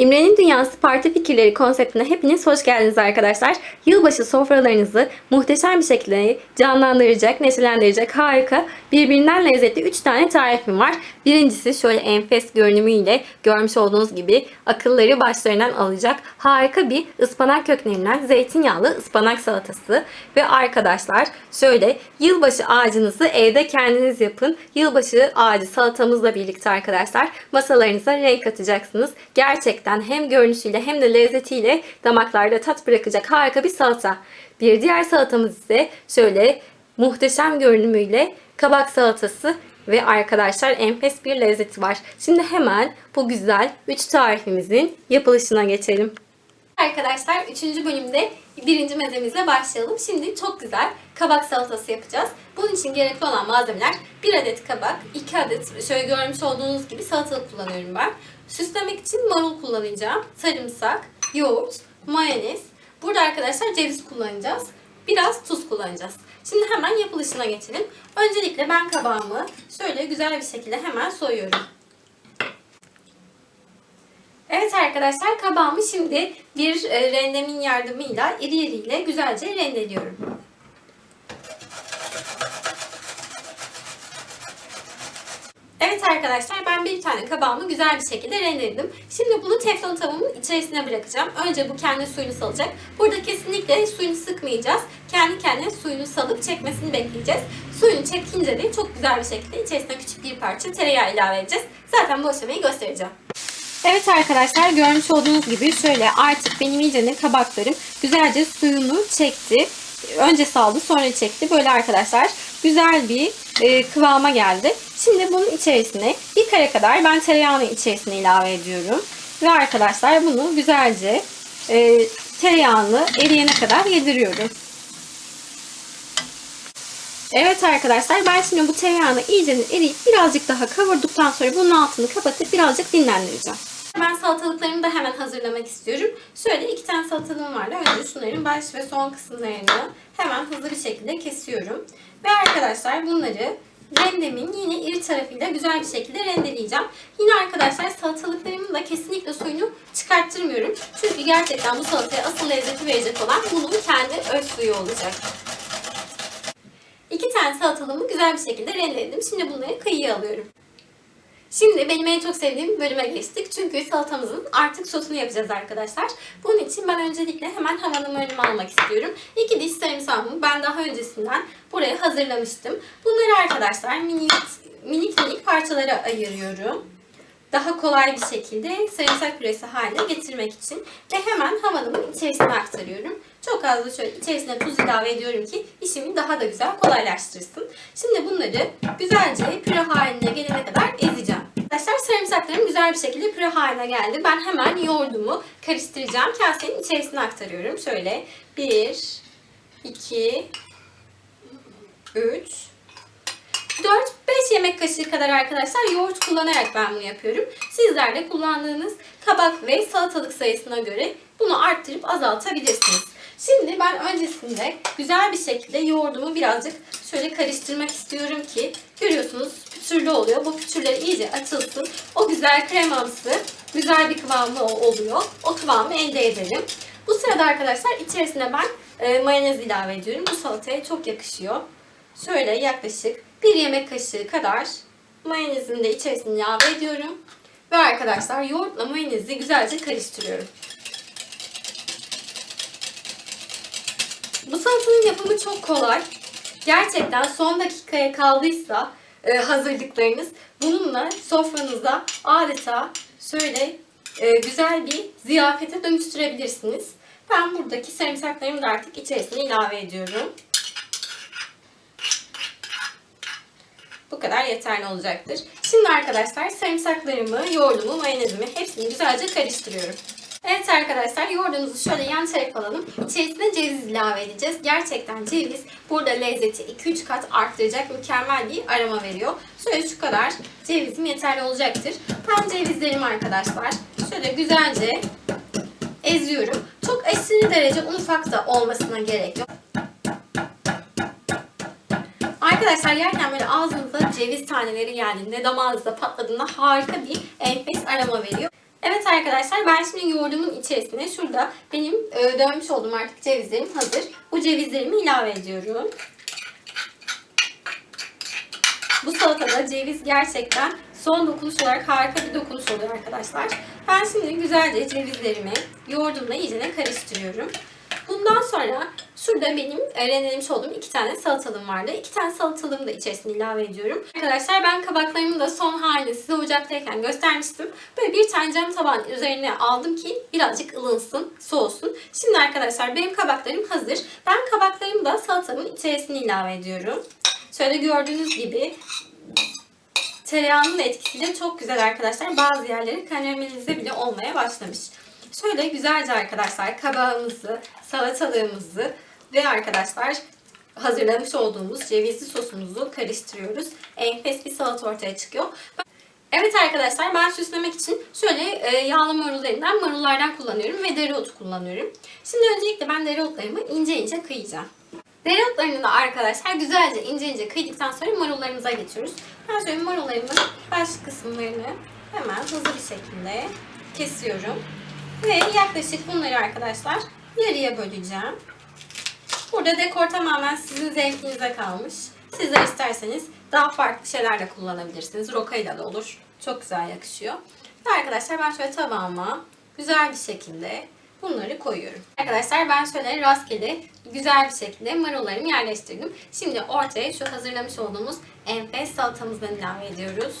İmre'nin Dünyası Parti Fikirleri konseptine hepiniz hoş geldiniz arkadaşlar. Yılbaşı sofralarınızı muhteşem bir şekilde canlandıracak, neşelendirecek harika, birbirinden lezzetli 3 tane tarifim var. Birincisi şöyle enfes görünümüyle görmüş olduğunuz gibi akılları başlarından alacak harika bir ıspanak köklerinden zeytinyağlı ıspanak salatası. Ve arkadaşlar şöyle yılbaşı ağacınızı evde kendiniz yapın. Yılbaşı ağacı salatamızla birlikte arkadaşlar masalarınıza renk katacaksınız. Gerçekten hem görünüşüyle hem de lezzetiyle damaklarda tat bırakacak harika bir salata. Bir diğer salatamız ise şöyle muhteşem görünümüyle kabak salatası ve arkadaşlar enfes bir lezzeti var. Şimdi hemen bu güzel 3 tarifimizin yapılışına geçelim. Arkadaşlar 3. bölümde birinci mezemizle başlayalım. Şimdi çok güzel kabak salatası yapacağız. Bunun için gerekli olan malzemeler 1 adet kabak, 2 adet şöyle görmüş olduğunuz gibi salatalık kullanıyorum ben. Süslemek için marul kullanacağım, sarımsak, yoğurt, mayonez. Burada arkadaşlar ceviz kullanacağız. Biraz tuz kullanacağız. Şimdi hemen yapılışına geçelim. Öncelikle ben kabağımı şöyle güzel bir şekilde hemen soyuyorum. Evet arkadaşlar kabağımı şimdi bir e, rendemin yardımıyla iri iriyle güzelce rendeliyorum. Evet arkadaşlar ben bir tane kabağımı güzel bir şekilde rendeledim. Şimdi bunu teflon tavamın içerisine bırakacağım. Önce bu kendi suyunu salacak. Burada kesinlikle suyunu sıkmayacağız. Kendi kendine suyunu salıp çekmesini bekleyeceğiz. Suyunu çekince de çok güzel bir şekilde içerisine küçük bir parça tereyağı ilave edeceğiz. Zaten bu aşamayı göstereceğim. Evet arkadaşlar görmüş olduğunuz gibi şöyle artık benim iyice kabaklarım güzelce suyunu çekti. Önce saldı sonra çekti. Böyle arkadaşlar güzel bir e, kıvama geldi. Şimdi bunun içerisine bir kare kadar ben tereyağını içerisine ilave ediyorum. Ve arkadaşlar bunu güzelce e, tereyağını eriyene kadar yediriyorum. Evet arkadaşlar ben şimdi bu tereyağını iyice eriyip birazcık daha kavurduktan sonra bunun altını kapatıp birazcık dinlendireceğim. Ben salatalıklarımı da hemen hazırlamak istiyorum. Şöyle iki tane salatalığım var. Önce şunların baş ve son kısımlarını hemen hızlı bir şekilde kesiyorum. Ve arkadaşlar bunları rendemin yine iri tarafıyla güzel bir şekilde rendeleyeceğim. Yine arkadaşlar salatalıklarımın da kesinlikle suyunu çıkarttırmıyorum. Çünkü gerçekten bu salataya asıl lezzeti verecek olan bunun kendi öz suyu olacak. İki tane salatalığımı güzel bir şekilde rendeledim. Şimdi bunları kıyıya alıyorum. Şimdi benim en çok sevdiğim bölüme geçtik. Çünkü salatamızın artık sosunu yapacağız arkadaşlar. Bunun için ben öncelikle hemen havanımı önüme almak istiyorum. İki diş sarımsağımı ben daha öncesinden buraya hazırlamıştım. Bunları arkadaşlar minik minik, minik parçalara ayırıyorum. Daha kolay bir şekilde sarımsak püresi haline getirmek için. Ve hemen havanımın içerisine aktarıyorum. Çok az da şöyle içerisine tuz ilave ediyorum ki işimi daha da güzel kolaylaştırsın. Şimdi bunları güzelce püre haline gelene kadar ezeceğim. Arkadaşlar sarımsaklarım güzel bir şekilde püre haline geldi. Ben hemen yoğurdumu karıştıracağım. Kasenin içerisine aktarıyorum. Şöyle 1, 2, 3, 4, 5 yemek kaşığı kadar arkadaşlar yoğurt kullanarak ben bunu yapıyorum. Sizler de kullandığınız kabak ve salatalık sayısına göre bunu arttırıp azaltabilirsiniz. Şimdi ben öncesinde güzel bir şekilde yoğurdumu birazcık şöyle karıştırmak istiyorum ki görüyorsunuz pütürlü oluyor. Bu pütürler iyice açılsın. O güzel kremamsı güzel bir kıvamı oluyor. O kıvamı elde edelim. Bu sırada arkadaşlar içerisine ben e, mayonez ilave ediyorum. Bu salataya çok yakışıyor. Şöyle yaklaşık bir yemek kaşığı kadar mayonezini de içerisine ilave ediyorum. Ve arkadaşlar yoğurtla mayonezi güzelce karıştırıyorum. Bu salatanın yapımı çok kolay. Gerçekten son dakikaya kaldıysa e, hazırlıklarınız bununla sofranıza adeta şöyle e, güzel bir ziyafete dönüştürebilirsiniz. Ben buradaki sarımsaklarımı da artık içerisine ilave ediyorum. Bu kadar yeterli olacaktır. Şimdi arkadaşlar sarımsaklarımı, yoğurdumu, mayonezimi hepsini güzelce karıştırıyorum. Evet arkadaşlar yoğurdumuzu şöyle yan tarafa alalım. İçerisine ceviz ilave edeceğiz. Gerçekten ceviz burada lezzeti 2-3 kat arttıracak mükemmel bir aroma veriyor. Şöyle şu kadar cevizim yeterli olacaktır. Ben cevizlerimi arkadaşlar şöyle güzelce eziyorum. Çok aşırı derece ufak da olmasına gerek yok. Arkadaşlar yerken böyle ağzınıza ceviz taneleri geldiğinde, damağınızda patladığında harika bir enfes aroma veriyor. Evet arkadaşlar ben şimdi yoğurdumun içerisine şurada benim e, dövmüş olduğum artık cevizlerim hazır. Bu cevizlerimi ilave ediyorum. Bu salatada ceviz gerçekten son dokunuş olarak harika bir dokunuş oluyor arkadaşlar. Ben şimdi güzelce cevizlerimi yoğurdumla iyice karıştırıyorum. Bundan sonra şurada benim e, rendelemiş olduğum iki tane salatalığım vardı. İki tane salatalığımı da içerisine ilave ediyorum. Arkadaşlar ben kabaklarımı da son halini size ocaktayken göstermiştim. Böyle bir tane cam tabağın üzerine aldım ki birazcık ılınsın, soğusun. Şimdi arkadaşlar benim kabaklarım hazır. Ben kabaklarımı da salatamın içerisine ilave ediyorum. Şöyle gördüğünüz gibi tereyağının etkisiyle çok güzel arkadaşlar. Bazı yerleri karamelize bile olmaya başlamış. Şöyle güzelce arkadaşlar kabağımızı, salatalığımızı ve arkadaşlar hazırlamış olduğumuz cevizli sosumuzu karıştırıyoruz. Enfes bir salata ortaya çıkıyor. Evet arkadaşlar ben süslemek için şöyle e, yağlı marullarından marullardan kullanıyorum ve dereotu kullanıyorum. Şimdi öncelikle ben dereotlarımı ince ince kıyacağım. Dereotlarını da arkadaşlar güzelce ince ince kıydıktan sonra marullarımıza geçiyoruz. Ben şöyle marullarımın baş kısımlarını hemen hızlı bir şekilde kesiyorum. Ve yaklaşık bunları arkadaşlar yarıya böleceğim. Burada dekor tamamen sizin zevkinize kalmış. Sizler isterseniz daha farklı şeyler de kullanabilirsiniz. Rokayla da olur. Çok güzel yakışıyor. Ve arkadaşlar ben şöyle tabağıma güzel bir şekilde bunları koyuyorum. Arkadaşlar ben şöyle rastgele güzel bir şekilde marullarımı yerleştirdim. Şimdi ortaya şu hazırlamış olduğumuz enfes salatamızdan ilave ediyoruz.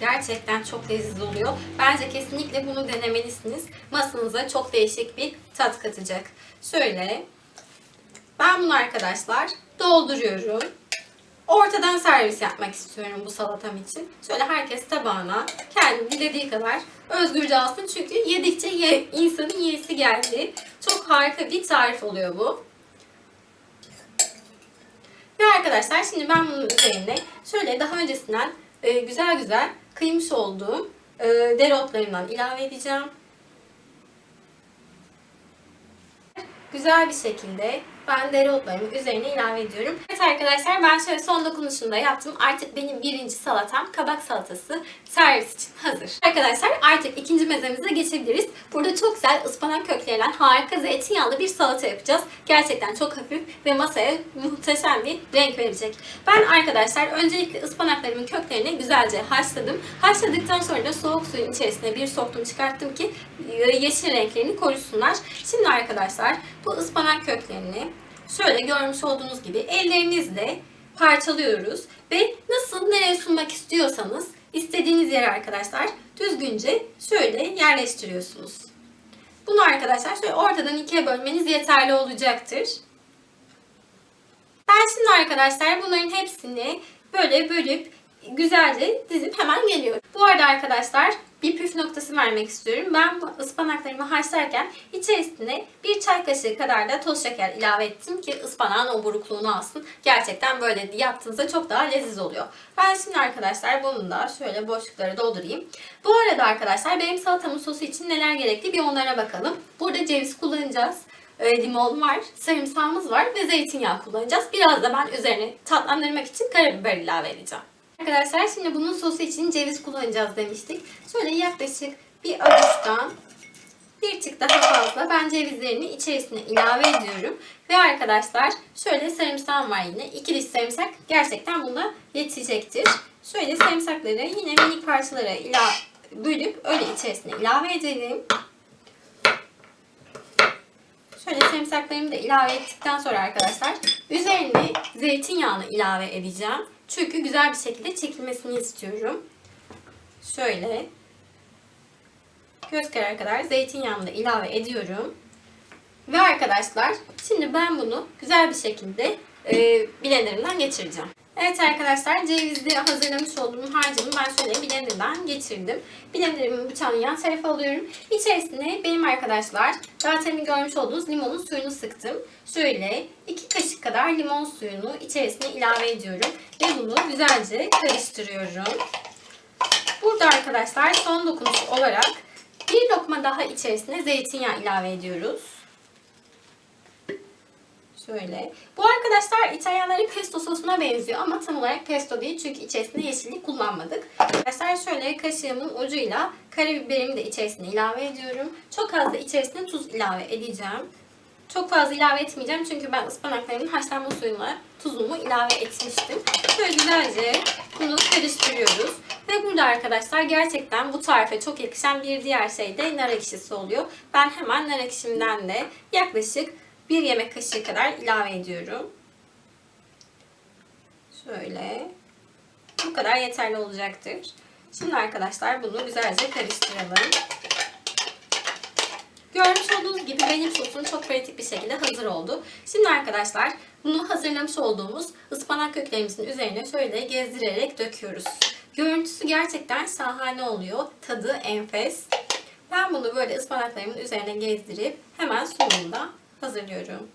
Gerçekten çok lezzetli oluyor. Bence kesinlikle bunu denemelisiniz. Masanıza çok değişik bir tat katacak. Şöyle ben bunu arkadaşlar dolduruyorum. Ortadan servis yapmak istiyorum bu salatam için. Şöyle herkes tabağına kendi dilediği kadar özgürce alsın. Çünkü yedikçe ye, insanın yiyesi geldi. Çok harika bir tarif oluyor bu. Ve arkadaşlar şimdi ben bunun üzerine şöyle daha öncesinden e, güzel güzel kıymış olduğum e, dereotlarımdan ilave edeceğim. Güzel bir şekilde ben dereotlarımı üzerine ilave ediyorum. Evet arkadaşlar ben şöyle son dokunuşunu da yaptım. Artık benim birinci salatam kabak salatası servis için hazır. Arkadaşlar artık ikinci mezemize geçebiliriz. Burada çok güzel ıspanak köklerinden harika zeytinyağlı bir salata yapacağız. Gerçekten çok hafif ve masaya muhteşem bir renk verecek. Ben arkadaşlar öncelikle ıspanaklarımın köklerini güzelce haşladım. Haşladıktan sonra da soğuk suyun içerisine bir soktum çıkarttım ki e, yeşil renklerini korusunlar. Şimdi arkadaşlar bu ıspanak köklerini şöyle görmüş olduğunuz gibi ellerinizle parçalıyoruz ve nasıl nereye sunmak istiyorsanız istediğiniz yere arkadaşlar düzgünce şöyle yerleştiriyorsunuz. Bunu arkadaşlar şöyle ortadan ikiye bölmeniz yeterli olacaktır. Ben şimdi arkadaşlar bunların hepsini böyle bölüp güzelce dizip hemen geliyorum. Bu arada arkadaşlar bir püf noktası vermek istiyorum. Ben bu ıspanaklarımı haşlarken içerisine bir çay kaşığı kadar da toz şeker ilave ettim ki ıspanağın o burukluğunu alsın. Gerçekten böyle yaptığınızda çok daha leziz oluyor. Ben şimdi arkadaşlar bunu da şöyle boşlukları doldurayım. Bu arada arkadaşlar benim salatamın sosu için neler gerekli bir onlara bakalım. Burada ceviz kullanacağız e, limon var, sarımsağımız var ve zeytinyağı kullanacağız. Biraz da ben üzerine tatlandırmak için karabiber ilave edeceğim. Arkadaşlar şimdi bunun sosu için ceviz kullanacağız demiştik. Şöyle yaklaşık bir avuçtan bir tık daha fazla ben cevizlerini içerisine ilave ediyorum. Ve arkadaşlar şöyle sarımsağım var yine. İki diş sarımsak gerçekten buna yetecektir. Şöyle sarımsakları yine minik parçalara ilave bölüp öyle içerisine ilave edelim. Şöyle sarımsaklarımı da ilave ettikten sonra arkadaşlar üzerine zeytinyağını ilave edeceğim. Çünkü güzel bir şekilde çekilmesini istiyorum. Şöyle göz kararı kadar zeytinyağını da ilave ediyorum. Ve arkadaşlar şimdi ben bunu güzel bir şekilde e, blenderimden geçireceğim. Evet arkadaşlar cevizli hazırlamış olduğum harcımı ben şöyle blenderdan geçirdim. Blenderimin bıçağını yan tarafa alıyorum. İçerisine benim arkadaşlar zaten görmüş olduğunuz limonun suyunu sıktım. Şöyle 2 kaşık kadar limon suyunu içerisine ilave ediyorum. Ve bunu güzelce karıştırıyorum. Burada arkadaşlar son dokunuş olarak bir lokma daha içerisine zeytinyağı ilave ediyoruz. Şöyle. Bu arkadaşlar İtalyanların pesto sosuna benziyor ama tam olarak pesto değil çünkü içerisinde yeşillik kullanmadık. Arkadaşlar şöyle kaşığımın ucuyla karabiberimi de içerisine ilave ediyorum. Çok az da içerisine tuz ilave edeceğim. Çok fazla ilave etmeyeceğim çünkü ben ıspanaklarımın haşlanma suyuna tuzumu ilave etmiştim. Şöyle güzelce bunu karıştırıyoruz. Ve burada arkadaşlar gerçekten bu tarife çok yakışan bir diğer şey de nar ekşisi oluyor. Ben hemen nar ekşimden de yaklaşık bir yemek kaşığı kadar ilave ediyorum. Şöyle. Bu kadar yeterli olacaktır. Şimdi arkadaşlar bunu güzelce karıştıralım. Görmüş olduğunuz gibi benim sosum çok pratik bir şekilde hazır oldu. Şimdi arkadaşlar bunu hazırlamış olduğumuz ıspanak köklerimizin üzerine şöyle gezdirerek döküyoruz. Görüntüsü gerçekten şahane oluyor. Tadı enfes. Ben bunu böyle ıspanaklarımın üzerine gezdirip hemen sunumda hazırlıyorum.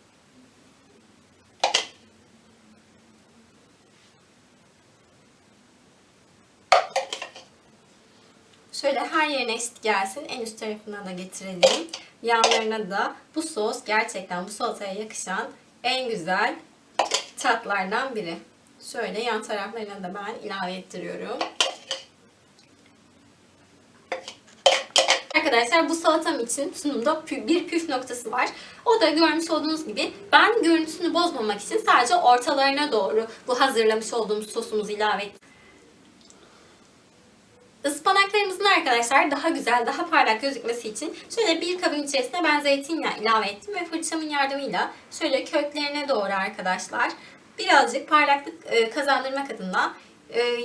Şöyle her yerine eşit gelsin. En üst tarafına da getirelim. Yanlarına da bu sos gerçekten bu salataya yakışan en güzel tatlardan biri. Şöyle yan taraflarına da ben ilave ettiriyorum. Arkadaşlar bu salatam için sunumda bir püf noktası var. O da görmüş olduğunuz gibi ben görüntüsünü bozmamak için sadece ortalarına doğru bu hazırlamış olduğumuz sosumuzu ilave ettim. Ispanaklarımızın arkadaşlar daha güzel, daha parlak gözükmesi için şöyle bir kabın içerisine ben zeytinyağı ilave ettim ve fırçamın yardımıyla şöyle köklerine doğru arkadaşlar birazcık parlaklık e, kazandırmak adına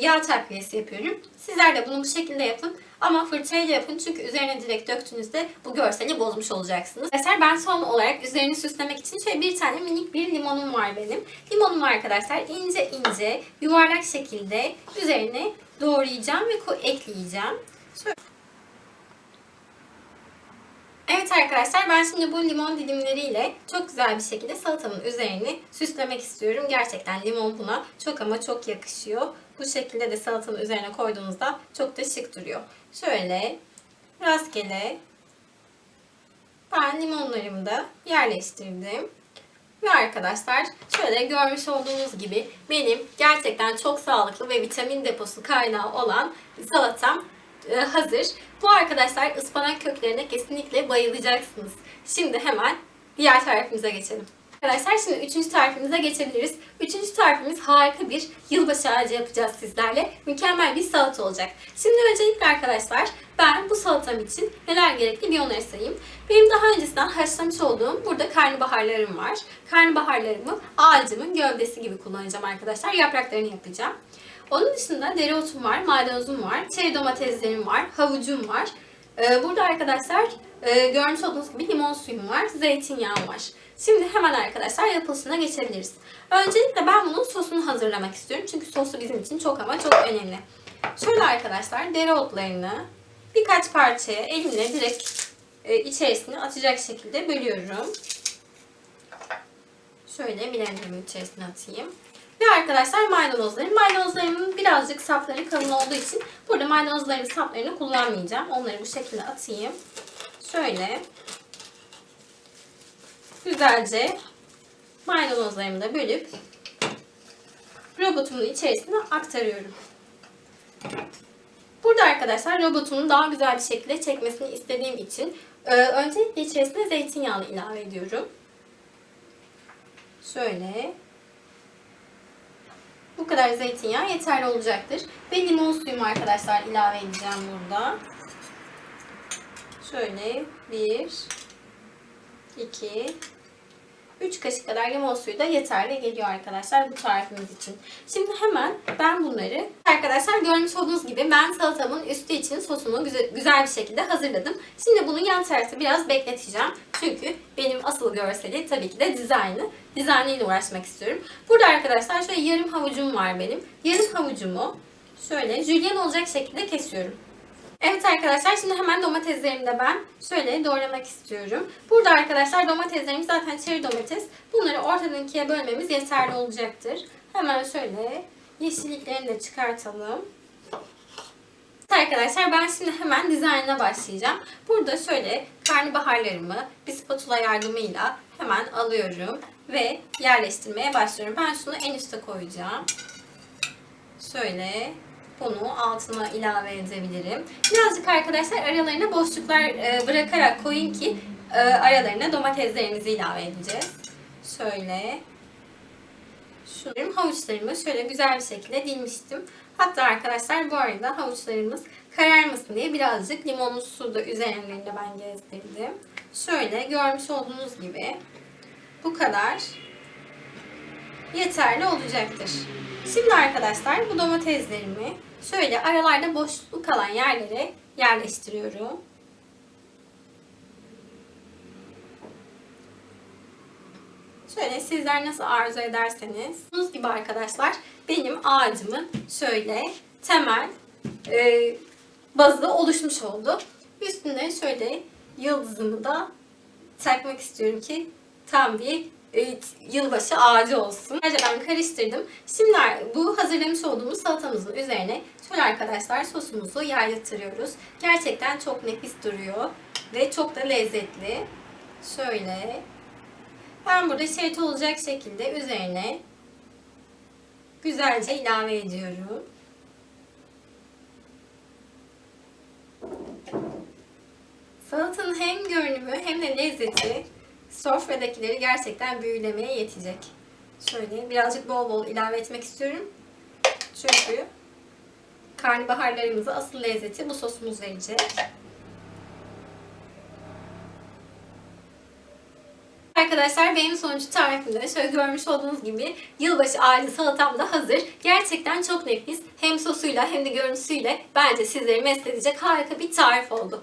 yağ takviyesi yapıyorum. Sizler de bunu bu şekilde yapın ama fırçayla yapın çünkü üzerine direkt döktüğünüzde bu görseli bozmuş olacaksınız. Arkadaşlar ben son olarak üzerini süslemek için şöyle bir tane minik bir limonum var benim. Limonumu arkadaşlar ince ince yuvarlak şekilde üzerine doğrayacağım ve ekleyeceğim. Şöyle. Evet arkadaşlar ben şimdi bu limon dilimleriyle çok güzel bir şekilde salatamın üzerini süslemek istiyorum. Gerçekten limon buna çok ama çok yakışıyor. Bu şekilde de salatanın üzerine koyduğunuzda çok da şık duruyor. Şöyle rastgele ben limonlarımı da yerleştirdim. Ve arkadaşlar şöyle görmüş olduğunuz gibi benim gerçekten çok sağlıklı ve vitamin deposu kaynağı olan salatam hazır. Bu arkadaşlar ıspanak köklerine kesinlikle bayılacaksınız. Şimdi hemen diğer tarifimize geçelim. Arkadaşlar şimdi üçüncü tarifimize geçebiliriz. Üçüncü tarifimiz harika bir yılbaşı ağacı yapacağız sizlerle. Mükemmel bir salata olacak. Şimdi öncelikle arkadaşlar ben bu salatam için neler gerekli bir onları sayayım. Benim daha öncesinden haşlamış olduğum burada karnabaharlarım var. Karnabaharlarımı ağacımın gövdesi gibi kullanacağım arkadaşlar. Yapraklarını yapacağım. Onun dışında dereotum var, maydanozum var, çeri domateslerim var, havucum var. Ee, burada arkadaşlar e, görmüş olduğunuz gibi limon suyum var, zeytinyağım var. Şimdi hemen arkadaşlar yapılışına geçebiliriz. Öncelikle ben bunun sosunu hazırlamak istiyorum. Çünkü sosu bizim için çok ama çok önemli. Şöyle arkadaşlar dereotlarını birkaç parçaya elimle direkt e, içerisine atacak şekilde bölüyorum. Şöyle blenderımın içerisine atayım. Ve arkadaşlar maydanozlarım. Maydanozlarımın birazcık sapları kalın olduğu için burada maydanozların saplarını kullanmayacağım. Onları bu şekilde atayım. Şöyle güzelce maydanozlarımı da bölüp robotumun içerisine aktarıyorum. Burada arkadaşlar robotumun daha güzel bir şekilde çekmesini istediğim için e, öncelikle içerisine zeytinyağını ilave ediyorum. Şöyle bu kadar zeytinyağı yeterli olacaktır. Ve limon suyumu arkadaşlar ilave edeceğim burada. Şöyle 1 2 3 kaşık kadar limon suyu da yeterli geliyor arkadaşlar bu tarifimiz için. Şimdi hemen ben bunları arkadaşlar görmüş olduğunuz gibi ben salatamın üstü için sosumu güzel, güzel bir şekilde hazırladım. Şimdi bunu yan tarafta biraz bekleteceğim. Çünkü benim asıl görseli tabii ki de dizaynı. Dizaynıyla uğraşmak istiyorum. Burada arkadaşlar şöyle yarım havucum var benim. Yarım havucumu şöyle jülyen olacak şekilde kesiyorum. Evet arkadaşlar şimdi hemen domateslerimi de ben şöyle doğramak istiyorum. Burada arkadaşlar domateslerim zaten çeri domates. Bunları ortadan ikiye bölmemiz yeterli olacaktır. Hemen şöyle yeşilliklerini de çıkartalım. Arkadaşlar ben şimdi hemen dizaynına başlayacağım. Burada şöyle karnabaharlarımı bir spatula yardımıyla hemen alıyorum. ve yerleştirmeye başlıyorum. Ben şunu en üste koyacağım. Şöyle bunu altına ilave edebilirim. Birazcık arkadaşlar aralarına boşluklar e, bırakarak koyun ki e, aralarına domateslerimizi ilave edeceğiz. Şöyle şunu havuçlarımı şöyle güzel bir şekilde dilmiştim. Hatta arkadaşlar bu arada havuçlarımız kararmasın diye birazcık limonlu su da üzerlerinde ben gezdirdim. Şöyle görmüş olduğunuz gibi bu kadar yeterli olacaktır. Şimdi arkadaşlar bu domateslerimi şöyle aralarda boşluk kalan yerlere yerleştiriyorum. Şöyle sizler nasıl arzu ederseniz. Bunuz gibi arkadaşlar benim ağacımın şöyle temel e, bazı oluşmuş oldu. Üstüne şöyle yıldızımı da takmak istiyorum ki tam bir yılbaşı ağacı olsun. Ayrıca ben karıştırdım. Şimdi bu hazırlamış olduğumuz salatamızın üzerine şöyle arkadaşlar sosumuzu yaylatırıyoruz. Gerçekten çok nefis duruyor ve çok da lezzetli. Şöyle ben burada şerit olacak şekilde üzerine güzelce ilave ediyorum. Salatanın hem görünümü hem de lezzeti sofradakileri gerçekten büyülemeye yetecek. Şöyle birazcık bol bol ilave etmek istiyorum. Çünkü karnabaharlarımıza asıl lezzeti bu sosumuz verecek. Arkadaşlar benim sonucu tarifimde şöyle görmüş olduğunuz gibi yılbaşı ağacı salatam da hazır. Gerçekten çok nefis. Hem sosuyla hem de görüntüsüyle bence sizleri mest edecek harika bir tarif oldu.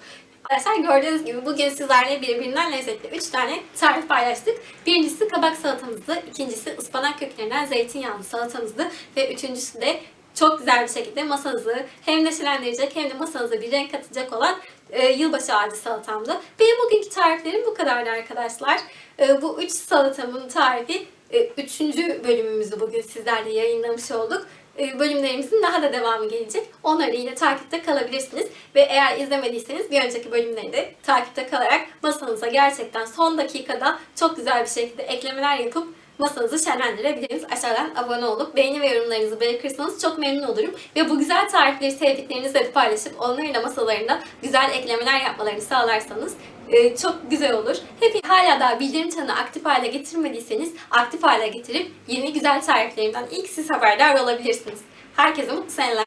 Arkadaşlar gördüğünüz gibi bugün sizlerle birbirinden lezzetli 3 tane tarif paylaştık. Birincisi kabak salatamızdı, ikincisi ıspanak köklerinden zeytinyağlı salatamızdı ve üçüncüsü de çok güzel bir şekilde masanızı hem neşelendirecek hem de masanıza bir renk katacak olan e, yılbaşı ağacı salatamdı. Benim bugünkü tariflerim bu kadardı arkadaşlar. E, bu üç salatamın tarifi e, üçüncü bölümümüzü bugün sizlerle yayınlamış olduk. E, bölümlerimizin daha da devamı gelecek. Onları yine takipte kalabilirsiniz. Ve eğer izlemediyseniz bir önceki bölümleri de takipte kalarak masanıza gerçekten son dakikada çok güzel bir şekilde eklemeler yapıp masanızı şenlendirebiliriz. Aşağıdan abone olup beğeni ve yorumlarınızı bırakırsanız çok memnun olurum. Ve bu güzel tarifleri sevdiklerinizle de paylaşıp onlarla masalarında güzel eklemeler yapmalarını sağlarsanız e, çok güzel olur. Hep hala daha bildirim çanını aktif hale getirmediyseniz aktif hale getirip yeni güzel tariflerimden ilk siz haberdar olabilirsiniz. Herkese mutlu seneler.